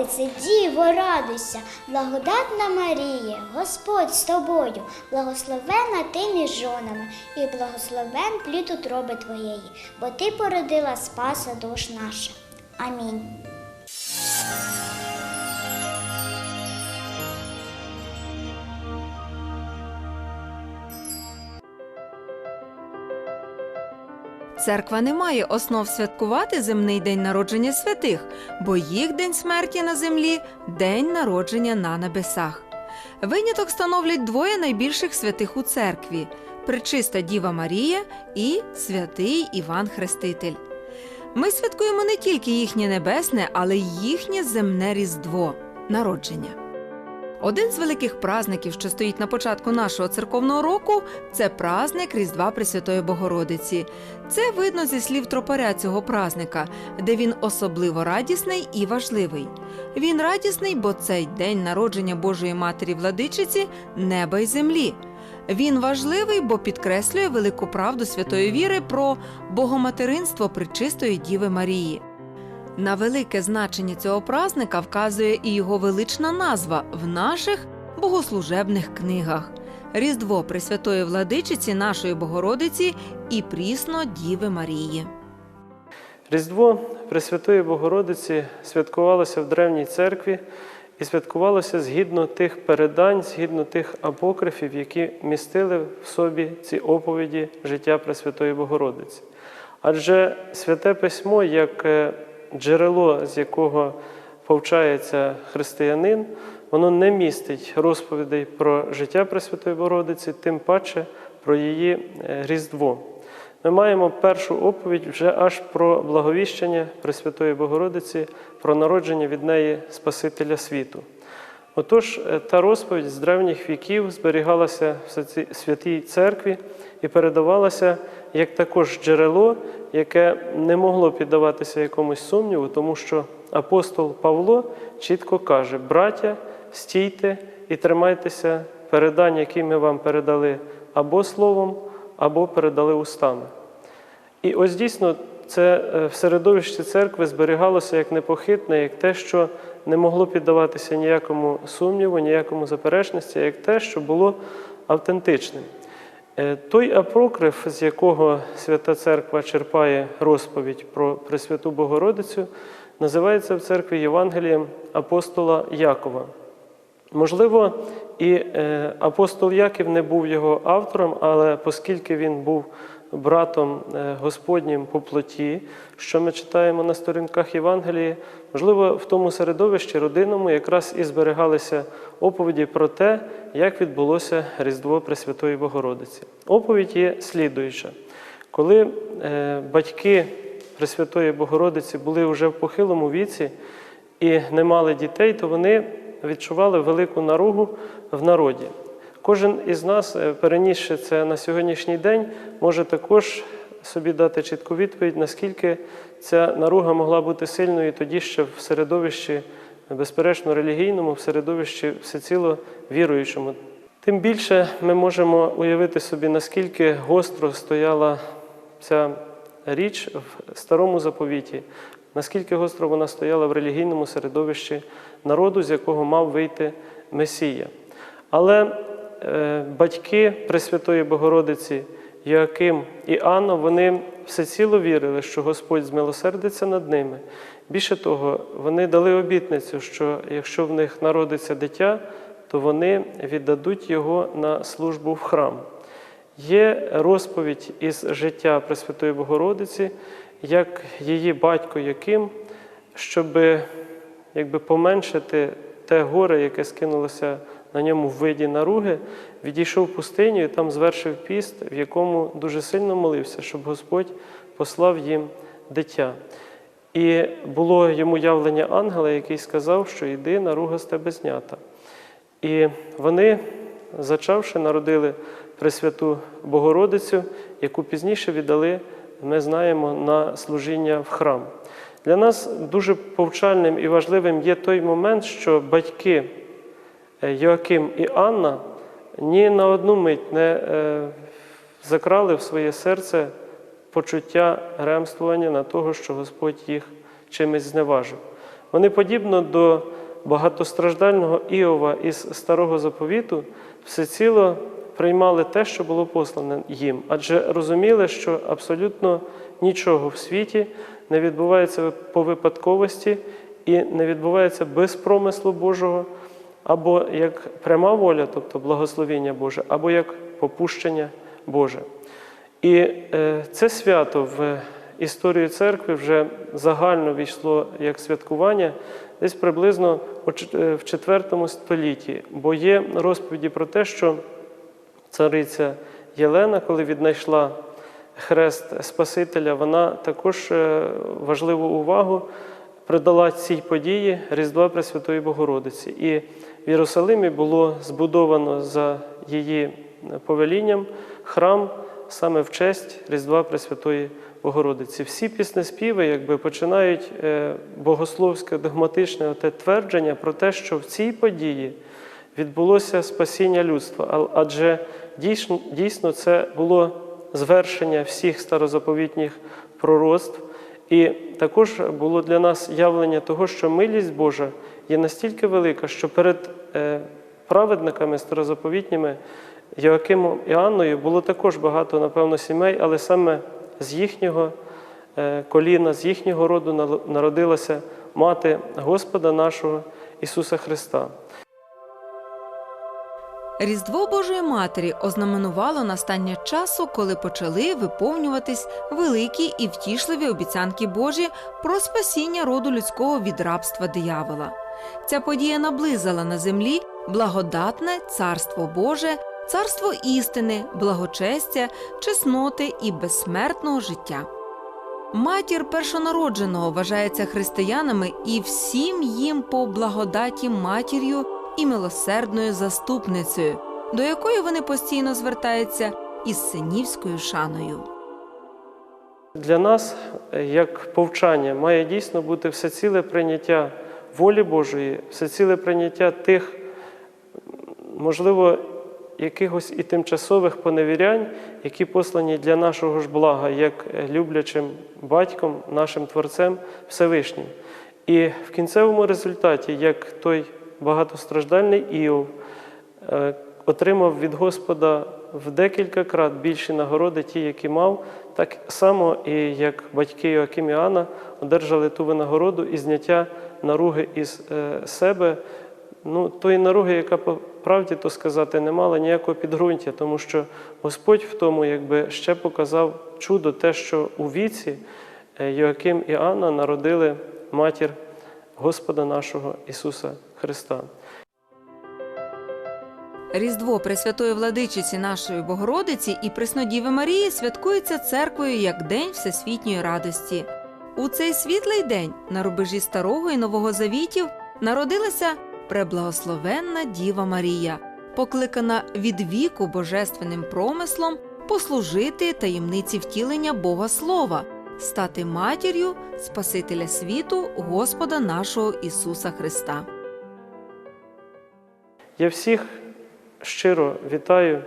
Богородице, Діво, радуйся, благодатна Марія, Господь з тобою, благословена ти між жонами, і благословен плід утроби твоєї, бо ти породила Спаса душ наша. Амінь. Церква не має основ святкувати земний день народження святих, бо їх день смерті на землі день народження на небесах. Виняток становлять двоє найбільших святих у церкві пречиста Діва Марія і святий Іван Хреститель. Ми святкуємо не тільки їхнє небесне, але й їхнє земне різдво народження. Один з великих празників, що стоїть на початку нашого церковного року, це празник Різдва Пресвятої Богородиці. Це видно зі слів тропаря цього празника, де він особливо радісний і важливий. Він радісний, бо цей день народження Божої Матері Владичиці неба й землі. Він важливий, бо підкреслює велику правду святої віри про богоматеринство пречистої Діви Марії. На велике значення цього празника вказує і його велична назва в наших богослужебних книгах Різдво Пресвятої Владичиці нашої Богородиці і прісно Діви Марії. Різдво Пресвятої Богородиці святкувалося в Древній церкві і святкувалося згідно тих передань, згідно тих апокрифів, які містили в собі ці оповіді життя Пресвятої Богородиці. Адже святе письмо, як е, джерело, з якого повчається християнин, воно не містить розповідей про життя Пресвятої Богородиці, тим паче про її е, Різдво. Ми маємо першу оповідь вже аж про благовіщення Пресвятої Богородиці, про народження від неї Спасителя світу. Отож, е, та розповідь з древніх віків зберігалася в Святі- святій церкві і передавалася як також джерело, яке не могло піддаватися якомусь сумніву, тому що апостол Павло чітко каже: браття, стійте і тримайтеся передань, які ми вам передали або словом, або передали устами. І ось дійсно це е, в середовищі церкви зберігалося як непохитне, як те, що не могло піддаватися ніякому сумніву, ніякому заперечності, як те, що було автентичним. Е, Той апокриф, з якого Свята Церква черпає розповідь про Пресвяту Богородицю, називається в церкві Євангелієм апостола Якова. Можливо, і е, апостол Яків не був його автором, але оскільки він був братом е, Господнім по плоті, що ми читаємо на сторінках Євангелії, можливо, в тому середовищі родинному якраз і зберігалися оповіді про те, як відбулося Різдво Пресвятої Богородиці. Оповідь є слідуюча. Коли е, батьки Пресвятої Богородиці були вже в похилому віці і не мали дітей, то вони відчували велику наругу в народі. Кожен із нас, е, перенісши це на сьогоднішній день, може також собі дати чітку відповідь, наскільки ця наруга могла бути сильною тоді ще в середовищі, безперечно, релігійному, в середовищі всеціло віруючому. Тим більше ми можемо уявити собі, наскільки гостро стояла ця річ в старому заповіті, наскільки гостро вона стояла в релігійному середовищі народу, з якого мав вийти Месія. Але е, батьки Пресвятої Богородиці Йоаким і Анна, вони всеціло вірили, що Господь змилосердиться над ними. Більше того, вони дали обітницю, що якщо в них народиться дитя, то вони віддадуть його на службу в храм. Є розповідь із життя Пресвятої Богородиці, як її батько Яким, щоб якби поменшити те горе, яке скинулося на ньому в виді наруги, відійшов в пустиню і там звершив піст, в якому дуже сильно молився, щоб Господь послав їм дитя. І було йому явлення ангела, який сказав, що йди, наруга з тебе знята. І вони, зачавши, народили Пресвяту Богородицю, яку пізніше віддали, ми знаємо, на служіння в храм. Для нас дуже повчальним і важливим є той момент, що батьки е, Йоаким і Анна ні на одну мить не е, закрали в своє серце почуття ремствування на того, що Господь їх чимось зневажив. Вони подібно до багатостраждального Іова із старого заповіту, всеціло приймали те, що було послане їм, адже розуміли, що абсолютно нічого в світі не відбувається по випадковості і не відбувається без промислу Божого, або як пряма воля, тобто благословіння Боже, або як попущення Боже. І е, це свято в історію церкви вже загально війшло як святкування десь приблизно е, в IV столітті, бо є розповіді про те, що цариця Єлена, коли віднайшла хрест Спасителя, вона також е, важливу увагу придала цій події Різдва Пресвятої Богородиці. І в Єрусалимі було збудовано за її повелінням храм саме в честь Різдва Пресвятої Богородиці. Всі піснеспіви якби починають е, богословське догматичне оте твердження про те, що в цій події відбулося спасіння людства. Адже дійсно, дійсно це було звершення всіх старозаповітніх пророцтв. І також було для нас явлення того, що милість Божа є настільки велика, що перед е, праведниками старозаповітніми Йоакимом і Анною було також багато, напевно, сімей, але саме з їхнього е, коліна, з їхнього роду народилася мати Господа нашого Ісуса Христа. Різдво Божої Матері ознаменувало настання часу, коли почали виповнюватись великі і втішливі обіцянки Божі про спасіння роду людського від рабства диявола. Ця подія наблизила на землі благодатне царство Боже, царство істини, благочестя, чесноти і безсмертного життя. Матір першонародженого вважається християнами і всім їм по благодаті матір'ю і милосердною заступницею, до якої вони постійно звертаються із синівською шаною. Для нас, як повчання, має дійсно бути всеціле прийняття волі Божої, всеціле прийняття тих, можливо, якихось і тимчасових поневірянь, які послані для нашого ж блага, як люблячим батьком, нашим Творцем Всевишнім. І в кінцевому результаті, як той багатостраждальний Іов, е, отримав від Господа в декілька крат більші нагороди, ті, які мав, так само і як батьки Йоаким і Анна одержали ту винагороду і зняття наруги із е, себе. Ну, тої наруги, яка по правді то сказати, не мала ніякого підґрунтя, тому що Господь в тому якби ще показав чудо, те, що у віці е, Йоаким і Анна народили матір Господа нашого Ісуса Христа. Різдво Пресвятої Владичиці нашої Богородиці і Преснодіви Марії святкується церквою як День Всесвітньої радості. У цей світлий день на рубежі Старого і Нового Завітів народилася преблагословенна Діва Марія, покликана від віку божественним промислом послужити таємниці втілення Бога Слова, стати матір'ю Спасителя світу Господа нашого Ісуса Христа. Я всіх щиро вітаю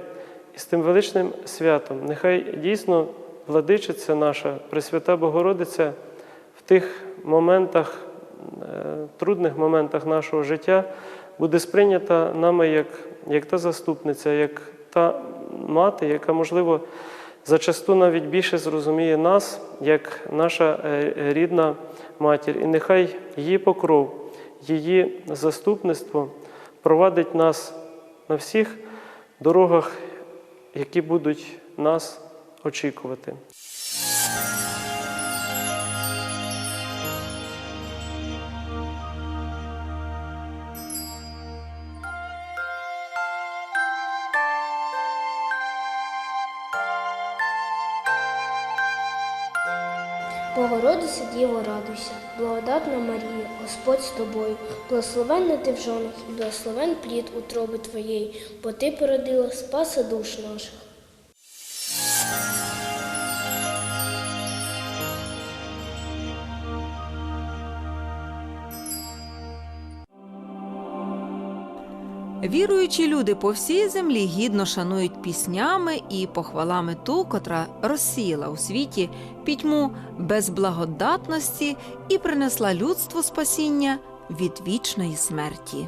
із тим величним святом. Нехай дійсно владичиця наша, Пресвята Богородиця, в тих моментах, е, трудних моментах нашого життя буде сприйнята нами як, як та заступниця, як та мати, яка, можливо, зачасту навіть більше зрозуміє нас, як наша е, рідна матір. І нехай її покров, її заступництво провадить нас на всіх дорогах, які будуть нас очікувати. Богородице Діво, радуйся, благодатна Марія, Господь з тобою, благословенна ти в жонах і благословен плід утроби твоєї, бо ти породила спаса душ наших. Віруючі люди по всій землі гідно шанують піснями і похвалами ту, котра розсіяла у світі пітьму безблагодатності і принесла людству спасіння від вічної смерті.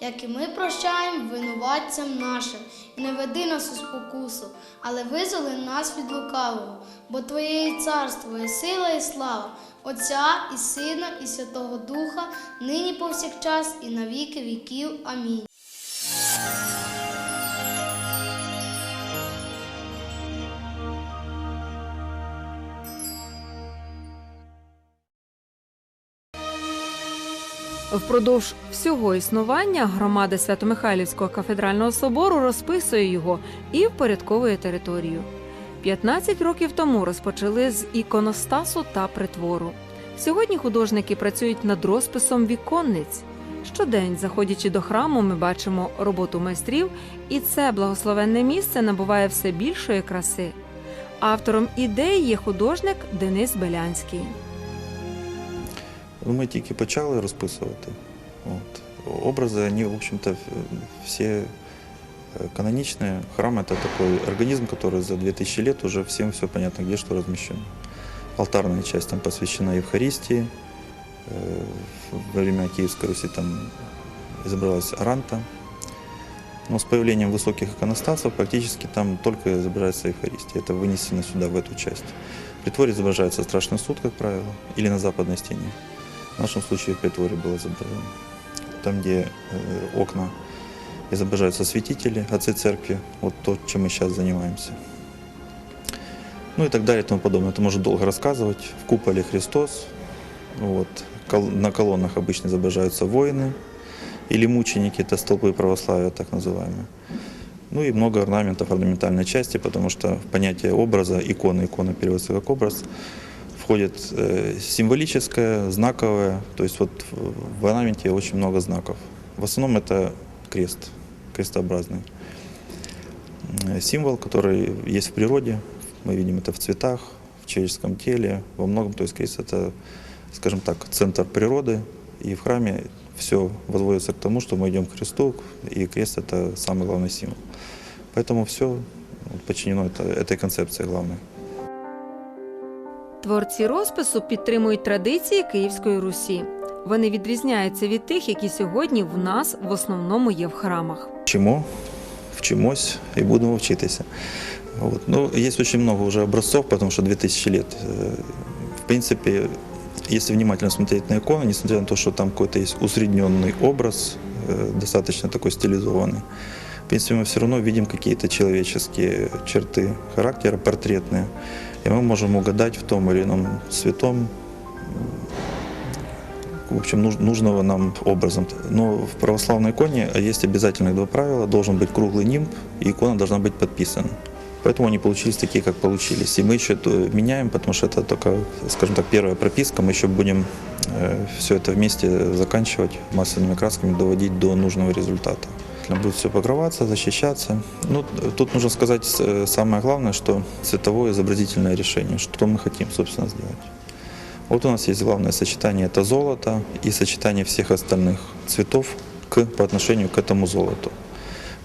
як і ми прощаємо винуватцям нашим, і не веди нас у спокусу, але визволи нас від лукавого, бо Твоє є царство, і сила, і слава. Отця і Сина, і Святого Духа, нині повсякчас, і на віки віків. Амінь. Впродовж всього існування громада Свято-Михайлівського кафедрального собору розписує його і впорядковує територію. 15 років тому розпочали з іконостасу та притвору. Сьогодні художники працюють над розписом віконниць. Щодень, заходячи до храму, ми бачимо роботу майстрів, і це благословенне місце набуває все більшої краси. Автором ідеї є художник Денис Белянський. Ну, Ми тільки почали розписувати. От. Образи, в общем-то, в- всі е, каноничные. Храм – это такой организм, который за 2000 лет уже всем все понятно, где что размещено. Алтарная часть там посвящена Евхаристии. Э, Во время Киевской Руси там изображалась Аранта. Но с появлением высоких иконостасов практически там только изображается Евхаристия. Это вынесено сюда, в эту часть. В притворе изображается Страшный суд, как правило, или на западной стене. В нашем случае в притворе было изображено. Там, где э, окна изображаются святители, отцы церкви, вот то, чем мы сейчас занимаемся. Ну и так далее и тому подобное. Это можно долго рассказывать. В куполе Христос. Вот. На колоннах обычно изображаются воины или мученики, это столпы православия, так называемые. Ну и много орнаментов, орнаментальной части, потому что понятие образа, иконы, икона переводится как образ, входит э, символическое, знаковое, то есть вот в- орнаменте очень много знаков. В основном это крест, крестообразный. Символ, который есть в природе, мы видим это в цветах, в человеческом теле, во многом, то есть крест это, скажем так, центр природы, и в храме все возводится к тому, что мы идем к кресту, и крест это самый главный символ. Поэтому все подчинено это- этой концепции главной. Творці розпису підтримують традиції Київської Русі. Вони відрізняються від тих, які сьогодні в нас в основному є в храмах. Чему? Вчимось и будем вчитися. Вот. Ну, есть очень много уже образцов, потому что 2000 лет. Э, В принципе, если внимательно смотреть на икону, несмотря на то, что там какой-то есть усредненный образ, э, достаточно такой стилизованный, в Принципе, мы все равно видим какие-то человеческие черты характера, портретные. И мы можем угадать в том или ином святом в общем, нуж- нужного нам образом. Но в православной иконе есть обязательных два правила. Должен быть круглый нимб, и икона должна быть подписана. Поэтому они получились такие, как получились. И мы еще это меняем, потому что это только, скажем так, первая прописка. Мы еще будем все это вместе заканчивать масляными красками, доводить до нужного результата. Будет все покрываться, защищаться. Ну, тут нужно сказать э, самое главное, что цветовое изобразительное решение, что мы хотим, собственно, сделать. Вот у нас есть главное сочетание – это золото и сочетание всех остальных цветов к, по отношению к этому золоту.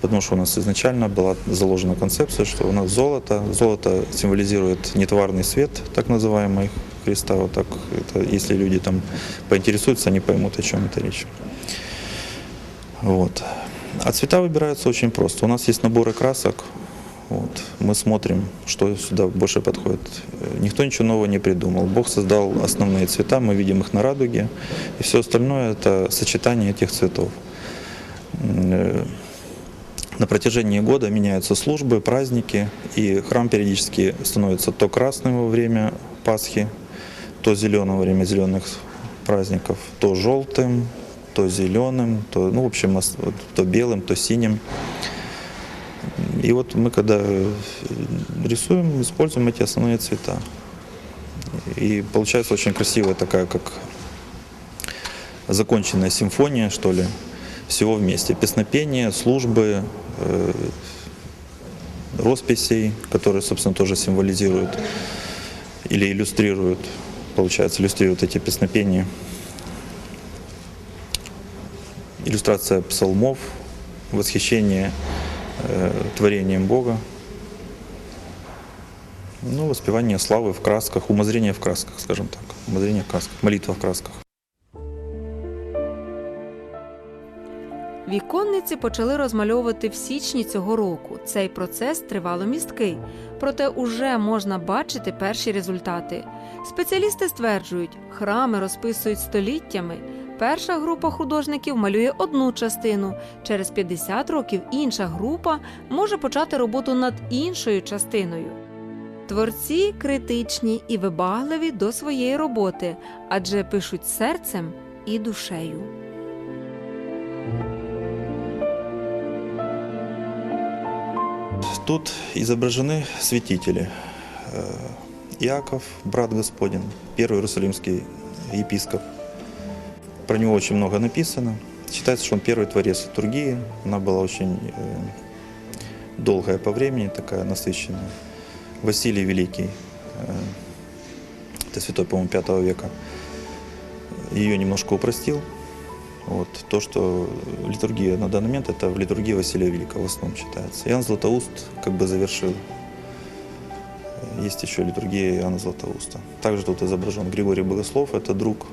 Потому что у нас изначально была заложена концепция, что у нас золото, золото символизирует нетварный свет, так называемый Христа. Вот так, это, если люди там поинтересуются, они поймут, о чем это речь. Вот. А цвета выбираются очень просто. У нас есть наборы красок. Вот. Мы смотрим, что сюда больше подходит. Э, Никто ничего нового не придумал. Бог создал основные цвета, мы видим их на радуге. И все остальное это сочетание этих цветов. Э, На протяжении года меняются службы, праздники, и храм периодически становится то красным во время Пасхи, то зеленым во время зеленых праздников, то желтым, то зеленым, то, ну, в общем, то белым, то синим. И вот мы когда рисуем, используем эти основные цвета. И получается очень красивая такая, как законченная симфония, что ли, всего вместе. Песнопение, службы, э, росписей, которые, собственно, тоже символизируют или иллюстрируют, получается, иллюстрируют эти песнопения. Иллюстрация псалмов, восхищение э, творением Бога. Ну, воспевание славы в красках, умозрение в красках, скажем так. Умозрение в красках, молитва в красках. Віконниці почали розмальовувати в січні цього року. Цей процес тривало місткий, проте уже можна бачити перші результати. Спеціалісти стверджують, храми розписують століттями. Перша група художників малює одну частину. Через 50 років інша група може почати роботу над іншою частиною. Творці критичні і вибагливі до своєї роботи, адже пишуть серцем і душею. Тут изображены святители. Э, Иаков, брат Господин, первый иерусалимский епископ. Про него очень много написано. Считается, что он первый творец литургии. Она была очень э, долгая по времени, такая насыщенная. Василий Великий, э, это святой, по-моему, V века, ее немножко упростил. Вот. То, что литургия на данный момент, это в литургии Василия Великого в основном считается. Иоанн Златоуст как бы завершил. Есть еще литургия Иоанна Златоуста. Также тут изображен Григорий Богослов, это друг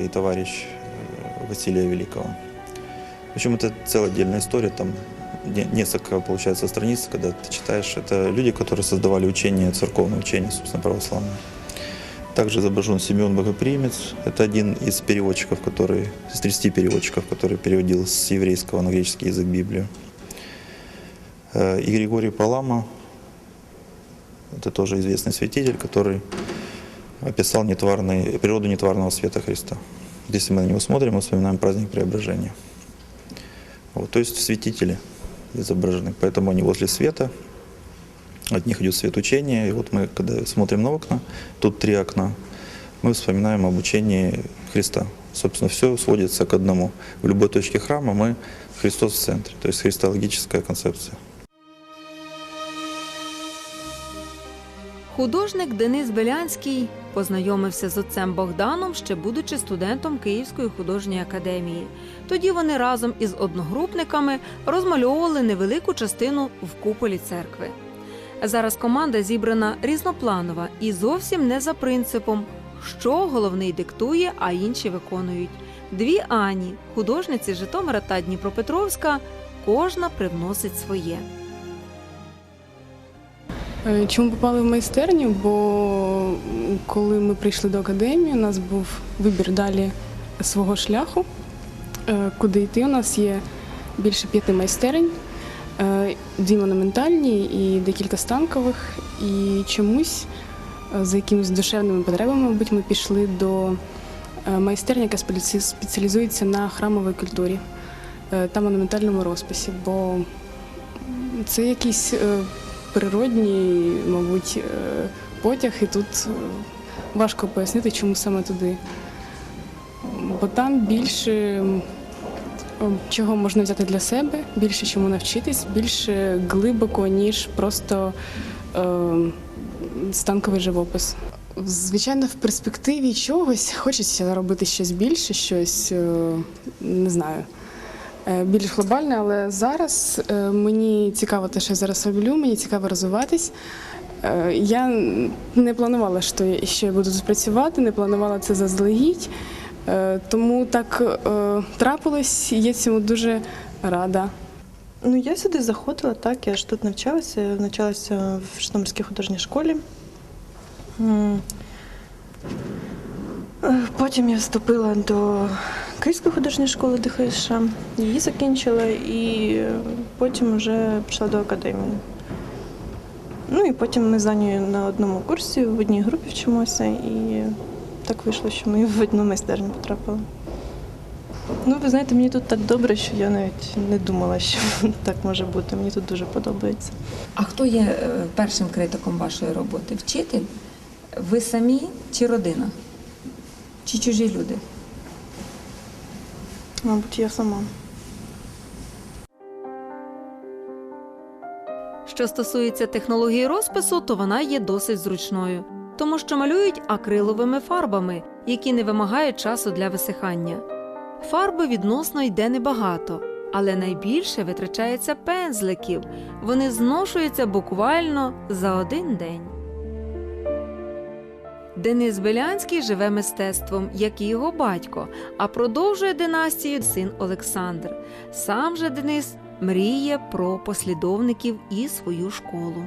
и товарищ э, Василия Великого. В общем, это целая отдельная история, там не- несколько, получается, страниц, когда ты читаешь. Это люди, которые создавали учение, церковное учение, собственно, православное. Также изображен Семен Богоприимец. Это один из переводчиков, который, из 30 переводчиков, который переводил с еврейского на греческий язык Библию. Э, И Григорий Палама, это тоже известный святитель, который описал нетварный, природу нетварного света Христа. Если мы на него смотрим, мы вспоминаем праздник преображения. Вот, то есть святители изображены, поэтому они возле света, от них идет свет учения. И вот мы, когда смотрим на окна, тут три окна, мы вспоминаем об учении Христа. Собственно, все сводится к одному. В любой точке храма мы Христос в центре, то есть христологическая концепция. Художник Денис Белянський познайомився з отцем Богданом, ще будучи студентом Київської художньої академії. Тоді вони разом із одногрупниками розмальовували невелику частину в куполі церкви. Зараз команда зібрана різнопланова і зовсім не за принципом, що головний диктує, а інші виконують. Дві Ані, художниці Житомира та Дніпропетровська, кожна привносить своє. Е, Чому попали в майстерню? Бо коли ми прийшли до академії, у нас був вибір далі свого шляху, е, куди йти. У нас є більше п'яти майстерень, е, дві монументальні і декілька станкових. І чомусь за якимись душевними потребами, мабуть, ми пішли до майстерні, яка спеціалізується на храмовій культурі та монументальному розписі. Бо це якийсь природній, мабуть, е, потяг, і тут е, важко пояснити, чому саме туди. Бо там більше чого можна взяти для себе, більше чому навчитись, більше глибоко, ніж просто е, станковий живопис. Звичайно, в перспективі чогось хочеться робити щось більше, щось е, не знаю більш глобальне, але зараз е, мені цікаво те, що я зараз роблю, мені цікаво розвиватись. Е, Я не планувала, що я- буду працювати, не планувала це заздалегідь. Е, Тому так е, трапилось, і я цьому дуже рада. Ну, я сюди заходила, так, я ж тут навчалася, я навчалася в Житомирській художній школі. Е, Потім я вступила до Київської художньої школи ДХШ, її закінчила і потім вже пішла до академії. Ну і потім ми з Анею на одному курсі, в одній групі вчимося, і так вийшло, що ми в одну майстерню потрапили. Ну, ви знаєте, мені тут так добре, що я навіть не думала, що так може бути. Мені тут дуже подобається. А хто є е, першим критиком вашої роботи? Вчитель? Ви самі чи родина? Чи чужі люди? Мабуть, я сама. Що стосується технології розпису, то вона є досить зручною, тому що малюють акриловими фарбами, які не вимагають часу для висихання. Фарби відносно йде небагато, але найбільше витрачається пензликів. Вони зношуються буквально за один день. Денис Белянський живе мистецтвом, як і його батько, а продовжує династію син Олександр. Сам же Денис мріє про послідовників і свою школу.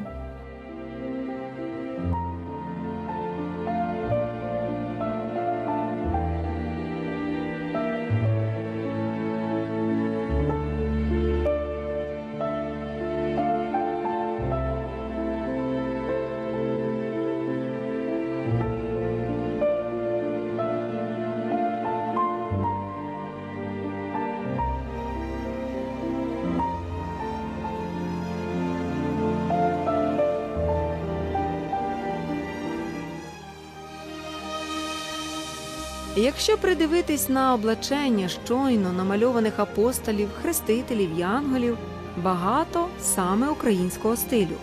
Якщо придивитись на облачення щойно намальованих апостолів, хрестителів, янголів, багато саме українського стилю.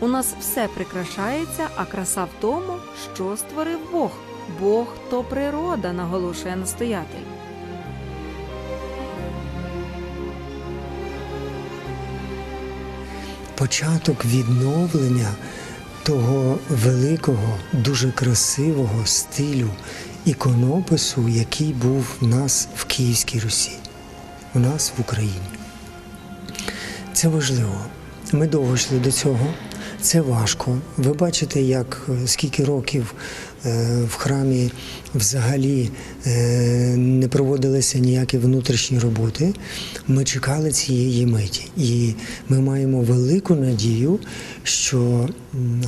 У нас все прикрашається, а краса в тому, що створив Бог. Бог то природа, наголошує настоятель. початок відновлення того великого, дуже красивого стилю іконопису, який був в нас в Київській Русі, у нас в Україні. Це важливо. Ми довго йшли до цього. Це важко. Ви бачите, як е, скільки років в храмі взагалі е, не проводилися ніякі внутрішні роботи. Ми чекали цієї миті, і ми маємо велику надію, що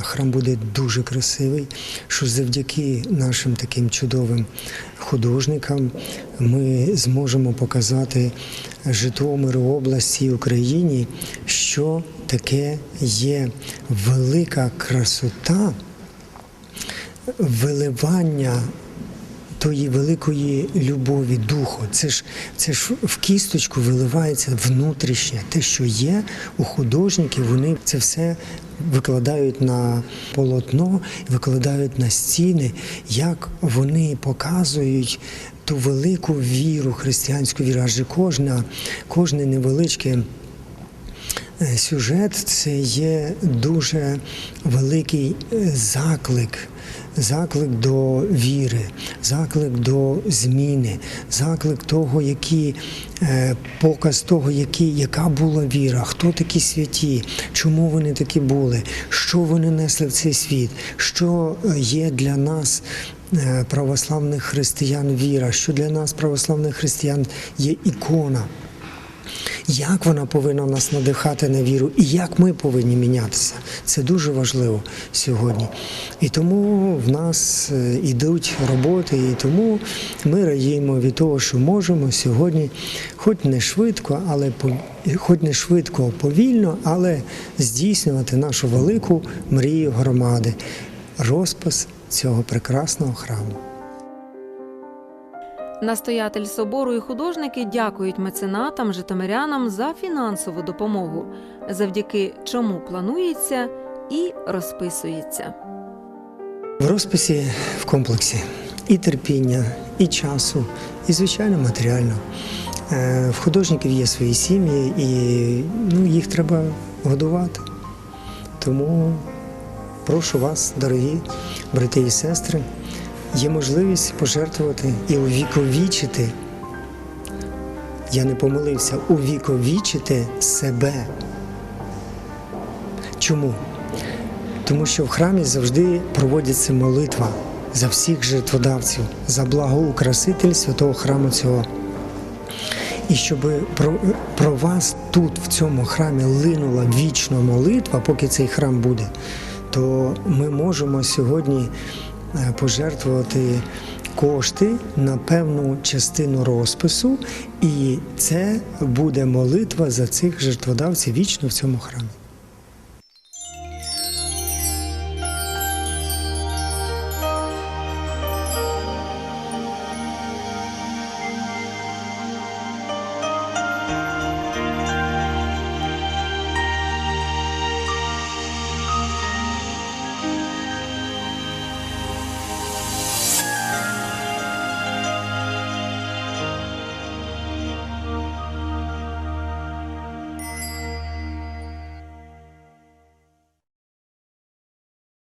храм буде дуже красивий, що завдяки нашим таким чудовим художникам ми зможемо показати Житомиру області Україні, що таке є велика красота виливання тої великої любові духу. Це ж це ж в кісточку виливається внутрішнє. Те, що є у художників, вони це все викладають на полотно, викладають на стіни, як вони показують. Ту велику віру, християнську віру, адже кожна, кожне невеличке Сюжет це є дуже великий е, заклик, заклик до віри, заклик до зміни, заклик того, які, е, показ того, які, яка була віра, хто такі святі, чому вони такі були, що вони несли в цей світ, що є для нас. е, Православних християн віра, що для нас, православних християн, є ікона як вона повинна нас надихати на віру, і як ми повинні мінятися. Це дуже важливо сьогодні. І тому в нас е, ідуть роботи, і тому ми радіємо від того, що можемо сьогодні, хоч не швидко, але хоч не швидко, повільно, але здійснювати нашу велику мрію громади розпис цього прекрасного храму. Настоятель собору і художники дякують меценатам, житомирянам за фінансову допомогу, завдяки чому планується і розписується. В розписі в комплексі і терпіння, і часу, і звичайно матеріально. Е, В художників є свої сім'ї, і ну, їх треба годувати. Тому прошу вас, дорогі брати і сестри, є можливість пожертвувати і увіковічити. Я не помилився, увіковічити себе. Чому? Тому що в храмі завжди проводиться молитва за всіх жертводавців, за благоукраситель святого храму цього. І щоб про, про вас тут, в цьому храмі, линула вічна молитва, поки цей храм буде, то ми можемо сьогодні пожертвувати кошти на певну частину розпису, і це буде молитва за цих жертводавців вічно в цьому храмі.